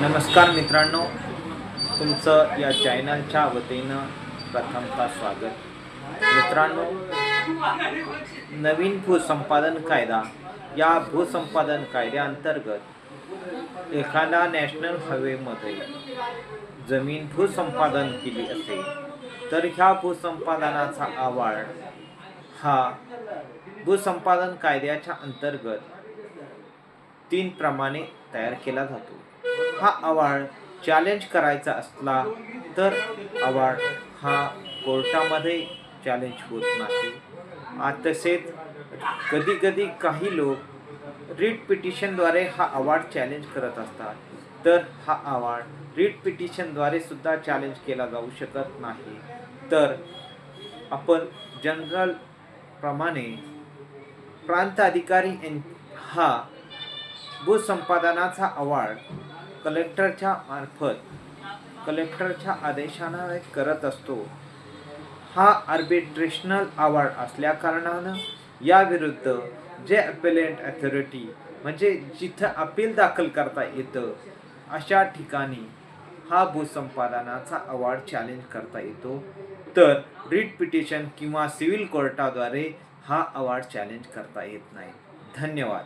नमस्कार मित्रांनो तुमचं या चॅनलच्या वतीनं प्रथमतः स्वागत. मित्रांनो नवीन भूसंपादन कायदा या भूसंपादन कायद्याअंतर्गत एखाद्या नॅशनल हायवेमध्ये जमीन भूसंपादन केली असेल तर ह्या भूसंपादनाचा आवाड हा भूसंपादन कायद्याच्या अंतर्गत तीन प्रमाणे तयार केला जातो. हा अवॉर्ड चॅलेंज करायचा असला तर अवॉर्ड हा कोर्टामध्ये चॅलेंज होत नाही. तसेच कधी कधी काही लोक रीट पिटिशनद्वारे हा अवार्ड चॅलेंज करत असतात. तर हा अवॉर्ड रीट पिटिशनद्वारे सुद्धा चॅलेंज केला जाऊ शकत नाही. तर आपण जनरल प्रमाणे प्रांत अधिकारी हा भूसंपादनाचा अवॉर्ड कलेक्टरच्या मार्फत कलेक्टरच्या आदेशानं करत असतो. हा आर्बिट्रेशनल अवॉर्ड असल्याकारणानं याविरुद्ध जे अपेलेंट अथॉरिटी म्हणजे जिथं अपील दाखल करता येतं अशा ठिकाणी हा भूसंपादनाचा अवॉर्ड चॅलेंज करता येतो. तर रिट पिटिशन किंवा सिव्हिल कोर्टाद्वारे हा अवॉर्ड चॅलेंज करता येत नाही. धन्यवाद.